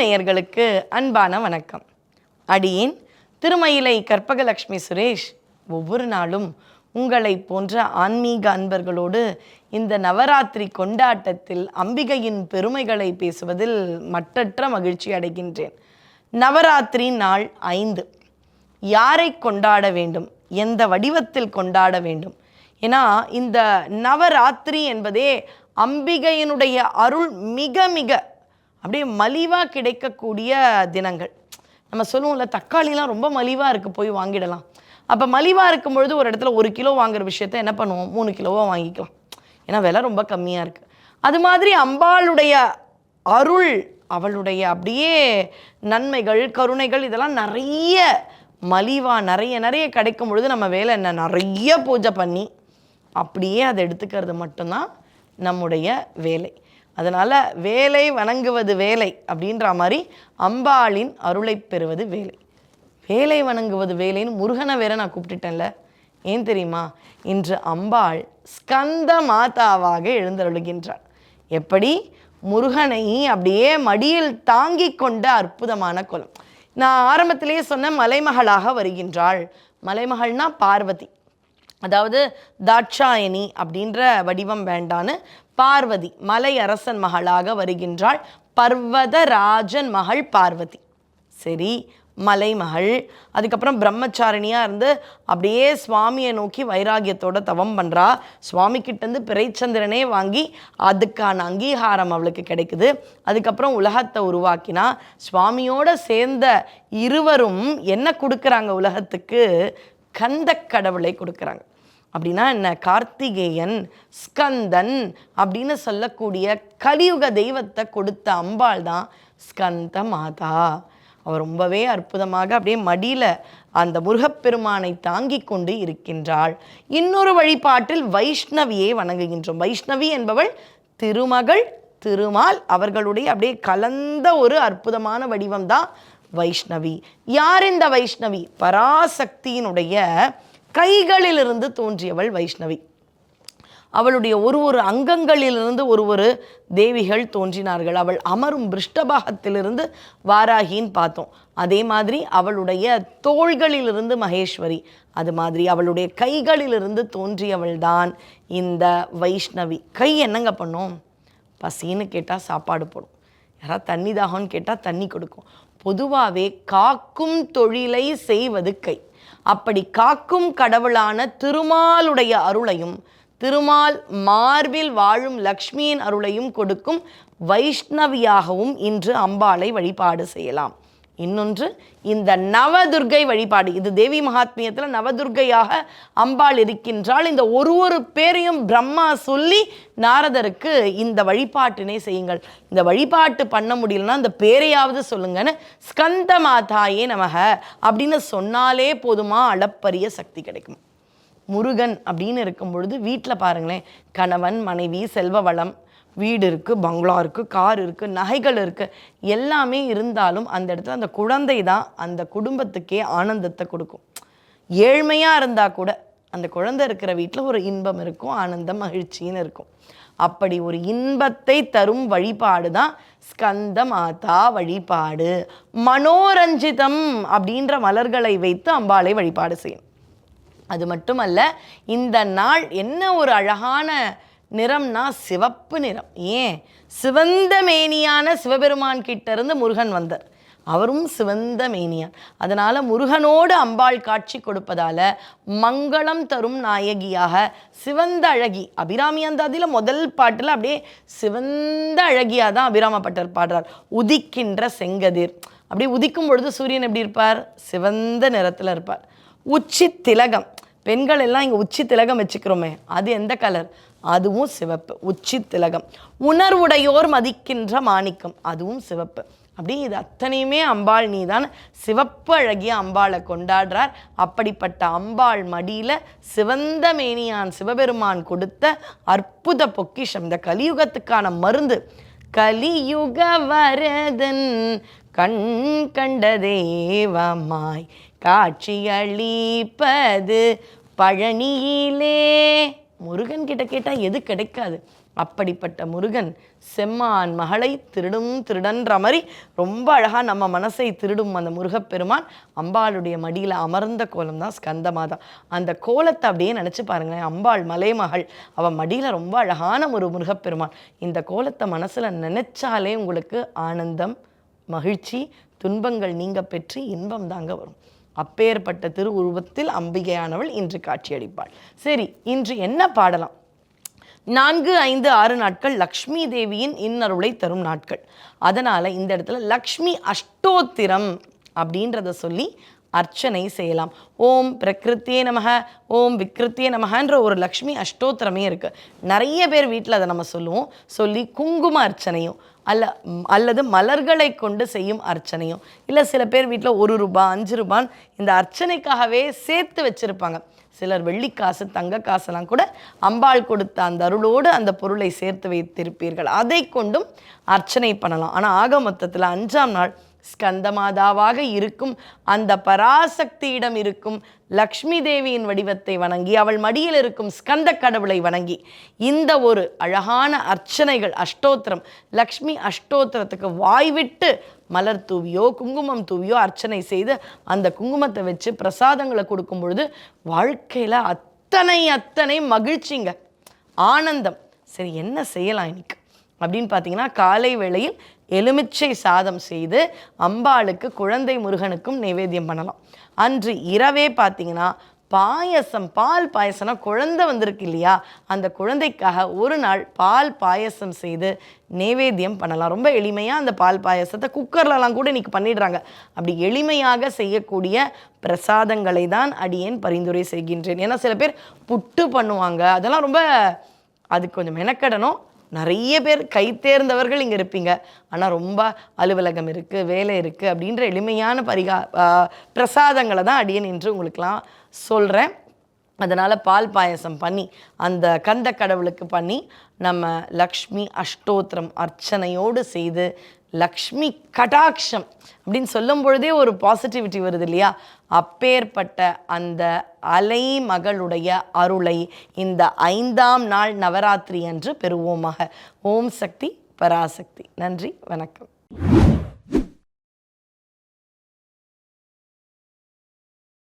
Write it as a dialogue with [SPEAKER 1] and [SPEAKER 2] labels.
[SPEAKER 1] நேயர்களுக்கு அன்பான வணக்கம். அடியேன் திருமயிலை கற்பகலட்சுமி சுரேஷ் ஒவ்வொரு நாளும் உங்களை போன்ற ஆன்மீக அன்பர்களோடு இந்த நவராத்திரி கொண்டாட்டத்தில் அம்பிகையின் பெருமைகளை பேசுவதில் மற்றற்ற மகிழ்ச்சி அடைகின்றேன். நவராத்திரி நாள் ஐந்து. யாரை கொண்டாட வேண்டும்? எந்த வடிவத்தில் கொண்டாட வேண்டும்? ஏன்னா இந்த நவராத்திரி என்பதே அம்பிகையினுடைய அருள் மிக மிக அப்படியே மலிவாக கிடைக்கக்கூடிய தினங்கள். நம்ம சொல்லுவோம்ல தக்காளிலாம் ரொம்ப மலிவாக இருக்குது போய் வாங்கிடலாம். அப்போ மலிவாக இருக்கும் பொழுது ஒரு இடத்துல ஒரு கிலோ வாங்குற விஷயத்த என்ன பண்ணுவோம்? மூணு கிலோவாக வாங்கிக்கலாம். ஏன்னா விலை ரொம்ப கம்மியாக இருக்குது அது மாதிரி அம்பாளுடைய அருள் அவளுடைய அப்படியே நன்மைகள் கருணைகள் இதெல்லாம் நிறைய மலிவாக நிறைய நிறைய கிடைக்கும் பொழுது நம்ம வேலை என்ன? நிறைய பூஜை பண்ணி அப்படியே அதை எடுத்துக்கிறது மட்டும்தான் நம்முடைய வேலை. அதனால் வேலை வணங்குவது வேலை அப்படின்ற மாதிரி அம்பாளின் அருளை பெறுவது வேலை. வேலை வணங்குவது வேலைன்னு முருகனை வேற நான் கூப்பிட்டுட்டேன்ல. ஏன் தெரியுமா? இன்று அம்பாள் ஸ்கந்த மாதாவாக எழுந்தருளுகின்றாள். எப்படி? முருகனை அப்படியே மடியில் தாங்கிக் கொண்ட அற்புதமான குலம். நான் ஆரம்பத்திலேயே சொன்ன மலைமகளாக வருகின்றாள். மலைமகள்னா பார்வதி. அதாவது தாட்சாயணி அப்படின்ற வடிவம் வேண்டான்னு பார்வதி மலை அரசன் மகளாக வருகின்றாள் பர்வதராஜன் மகள் பார்வதி. சரி மலைமகள் அதுக்கப்புறம் பிரம்மச்சாரணியாக இருந்து அப்படியே சுவாமியை நோக்கி வைராகியத்தோட தவம் பண்ணுறா சுவாமிக்கிட்டேருந்து பிறைச்சந்திரனே வாங்கி அதுக்கான அங்கீகாரம் அவளுக்கு கிடைக்குது. அதுக்கப்புறம் உலகத்தை உருவாக்கினா. சுவாமியோட சேர்ந்த இருவரும் என்ன கொடுக்குறாங்க உலகத்துக்கு? கந்த கடவுளை கொடுக்குறாங்க. அப்படின்னா என்ன? கார்த்திகேயன் ஸ்கந்தன் அப்படின்னு சொல்லக்கூடிய கலியுக தெய்வத்தை கொடுத்த அம்பாள் தான் ஸ்கந்த மாதா. அவர் ரொம்பவே அற்புதமாக அப்படியே மடியில் அந்த முருகப்பெருமானை தாங்கி கொண்டு இருக்கின்றாள். இன்னொரு வழிபாட்டில் வைஷ்ணவியை வணங்குகின்றோம். வைஷ்ணவி என்பவள் திருமகள் திருமால் அவர்களுடைய அப்படியே கலந்த ஒரு அற்புதமான வடிவம் தான் வைஷ்ணவி. யார் இந்த வைஷ்ணவி? பராசக்தியினுடைய கைகளிலிருந்து தோன்றியவள் வைஷ்ணவி. அவளுடைய ஒரு ஒரு அங்கங்களிலிருந்து ஒரு ஒரு தேவிகள் தோன்றினார்கள். அவள் அமரும் பிருஷ்டபாகத்திலிருந்து வாராகின்னு பார்த்தோம். அதே மாதிரி அவளுடைய தோள்களிலிருந்து மகேஸ்வரி. அது மாதிரி அவளுடைய கைகளிலிருந்து தோன்றியவள் தான் இந்த வைஷ்ணவி. கை என்னங்க பண்ணும்? பசின்னு கேட்டால் சாப்பாடு போடும். யாராவது தண்ணி தாகம்னு கேட்டால் தண்ணி கொடுக்கும். பொதுவாகவே காக்கும் தொழிலை செய்வது கை. அப்படி காக்கும் கடவுளான திருமாலுடைய அருளையும் திருமால் மார்பில் வாழும் லக்ஷ்மியின் அருளையும் கொடுக்கும் வைஷ்ணவியாகவும் இன்று அம்பாளை வழிபாடு செய்யலாம். இன்னொன்று இந்த நவதுர்கை வழிபாடு. இது தேவி மகாத்மியத்தில் நவதுர்கையாக அம்பாள் இருக்கின்றால் இந்த ஒரு ஒரு பேரையும் பிரம்மா சொல்லி நாரதருக்கு இந்த வழிபாட்டினை செய்யுங்கள். இந்த வழிபாட்டு பண்ண முடியலன்னா இந்த பேரையாவது சொல்லுங்கன்னு ஸ்கந்த மாதாயே நமக அப்படின்னு சொன்னாலே போதுமா அளப்பரிய சக்தி கிடைக்கும். முருகன் அப்படின்னு இருக்கும் பொழுது வீட்டில் பாருங்களேன் கணவன் மனைவி செல்வ வளம் வீடு இருக்குது பங்களா இருக்குது கார் இருக்குது நகைகள் இருக்குது எல்லாமே இருந்தாலும் அந்த இடத்துல அந்த குழந்தை தான் அந்த குடும்பத்துக்கே ஆனந்தத்தை கொடுக்கும். ஏழ்மையாக இருந்தால் கூட அந்த குழந்தை இருக்கிற வீட்டில் ஒரு இன்பம் இருக்கும் ஆனந்தம் மகிழ்ச்சின்னு இருக்கும். அப்படி ஒரு இன்பத்தை தரும் வழிபாடு தான் ஸ்கந்த மாதா வழிபாடு. மனோரஞ்சிதம் அப்படின்ற மலர்களை வைத்து அம்பாளை வழிபாடு செய்யும் அது மட்டுமல்ல இந்த நாள் என்ன ஒரு அழகான நிறம்னா சிவப்பு நிறம். ஏன்? சிவந்த மேனியான சிவபெருமான் கிட்ட இருந்து முருகன் வந்தார். அவரும் சிவந்த மேனியான். அதனால் முருகனோடு அம்பாள் காட்சி கொடுப்பதால் மங்களம் தரும் நாயகியாக சிவந்த அழகி. அபிராமி அந்தாதியில் அதில் முதல் பாட்டில் அப்படியே சிவந்த அழகியாக தான் அபிராமப்பட்டர் பாடுறார். உதிக்கின்ற செங்கதிர். அப்படியே உதிக்கும் பொழுது சூரியன் எப்படி இருப்பார்? சிவந்த நிறத்தில் இருப்பார். உச்சி திலகம் பெண்கள் எல்லாம் இங்கே உச்சி திலகம் வச்சுக்கிறோமே அது எந்த கலர் அதுவும் சிவப்பு. உச்சி திலகம் உணர்வுடையோர் மதிக்கின்ற மாணிக்கம் அதுவும் சிவப்பு. அப்படி இது அத்தனையுமே அம்பாள் நீதான். சிவப்பு அழகிய அம்பாளை கொண்டாடுறார். அப்படிப்பட்ட அம்பாள் மடியில் சிவந்த மேனியான் சிவபெருமான் கொடுத்த அற்புத பொக்கிஷம். இந்த கலியுகத்துக்கான மருந்து. கலியுக வரதன் கண் கண்ட தெய்வமாய் காட்சியளிப்பது பழனியிலே. முருகன் கிட்ட கேட்டால் எது கிடைக்காது. அப்படிப்பட்ட முருகன் செம்மான் மகளை திருடும் திருடன்ற மாதிரி ரொம்ப அழகாக நம்ம மனசை திருடும் அந்த முருகப்பெருமான் அம்பாளுடைய மடியில் அமர்ந்த கோலம் தான் ஸ்கந்தமாதா. அந்த கோலத்தை அப்படியே நினச்சி பாருங்களேன் அம்பாள் மலைமகள் அவள் மடியில் ரொம்ப அழகான ஒரு முருகப்பெருமான். இந்த கோலத்தை மனசில் நினச்சாலே உங்களுக்கு ஆனந்தம் மகிழ்ச்சி துன்பங்கள் நீங்க பெற்று இன்பம் தாங்க வரும். அப்பேற்பட்ட திருவுருவத்தில் அம்பிகையானவள் இன்று காட்சியளிப்பாள். சரி இன்று என்ன பாடலாம்? நான்கு ஐந்து ஆறு நாட்கள் லக்ஷ்மி தேவியின் இன்னருளை தரும் நாட்கள். அதனால் இந்த இடத்துல லக்ஷ்மி அஷ்டோத்திரம் அப்படின்றத சொல்லி அர்ச்சனை செய்யலாம். ஓம் பிரகிருத்தியே நமக ஓம் விக்ருத்தியே நமகன்ற ஒரு லக்ஷ்மி அஷ்டோத்திரமே இருக்குது நிறைய பேர் வீட்டில் அதை நம்ம சொல்லுவோம். சொல்லி குங்கும அர்ச்சனையும் அல்ல அல்லது மலர்களை கொண்டு செய்யும் அர்ச்சனையும். இல்லை சில பேர் வீட்டில் ஒரு ரூபா அஞ்சு ரூபான்னு இந்த அர்ச்சனைக்காகவே சேர்த்து வச்சுருப்பாங்க. சிலர் வெள்ளிக்காசு தங்க காசெல்லாம் கூட அம்பாள் கொடுத்த அந்த அருளோடு அந்த பொருளை சேர்த்து வைத்திருப்பீர்கள். அதை கொண்டும் அர்ச்சனை பண்ணலாம். ஆனால் ஆக மொத்தத்தில் அஞ்சாம் நாள் ஸ்கந்தமாதாவாக இருக்கும். அந்த பராசக்தியிடம் இருக்கும் லக்ஷ்மி தேவியின் வடிவத்தை வணங்கி அவள் மடியில் இருக்கும் ஸ்கந்த கடவுளை வணங்கி இந்த ஒரு அழகான அர்ச்சனைகள் அஷ்டோத்திரம் லக்ஷ்மி அஷ்டோத்திரத்துக்கு வாய்விட்டு மலர் தூவியோ குங்குமம் தூவியோ அர்ச்சனை செய்து அந்த குங்குமத்தை வச்சு பிரசாதங்களை கொடுக்கும் பொழுது வாழ்க்கையில் அத்தனை அத்தனை மகிழ்ச்சிங்க. ஆனந்தம். சரி என்ன செய்யலாம் இன்னைக்கு? அப்படின்னு பார்த்தீங்கன்னா காலை வேளையில் எலுமிச்சை சாதம் செய்து அம்பாளுக்கு குழந்தை முருகனுக்கும் நைவேத்தியம் பண்ணலாம். அன்று இரவே பார்த்தீங்கன்னா பாயசம் பால் பாயசம்னா குழந்தை வந்திருக்கு இல்லையா? அந்த குழந்தைக்காக ஒரு நாள் பால் பாயசம் செய்து நைவேத்தியம் பண்ணலாம். ரொம்ப எளிமையாக அந்த பால் பாயசத்தை குக்கர்லலாம் கூட இன்றைக்கி பண்ணிடுறாங்க. அப்படி எளிமையாக செய்யக்கூடிய பிரசாதங்களை தான் அடியேன் பரிந்துரை செய்கின்றேன். ஏன்னா சில பேர் புட்டு பண்ணுவாங்க. அதெல்லாம் ரொம்ப அது கொஞ்சம் மெனக்கடணும். நிறைய பேர் கைத்தேர்ந்தவர்கள் இங்கே இருப்பீங்க. ஆனால் ரொம்ப அலுவலகம் இருக்குது வேலை இருக்குது அப்படின்ற எளிமையான பரிகா பிரசாதங்களை தான் அடியேன் என்று உங்களுக்கெல்லாம் சொல்கிறேன் அதனால் பால் பாயசம் பண்ணி அந்த கந்த கடவுளுக்கு பண்ணி நம்ம லக்ஷ்மி அஷ்டோத்திரம் அர்ச்சனையோடு செய்து லக்ஷ்மி கடாட்சம் அப்படின்னு சொல்லும் பொழுதே ஒரு பாசிட்டிவிட்டி வருது இல்லையா? அப்பேற்பட்ட அந்த அலை மகளுடைய அருளை இந்த ஐந்தாம் நாள் நவராத்திரி அன்று பெறுவோமாக. ஓம் சக்தி பராசக்தி. நன்றி வணக்கம்.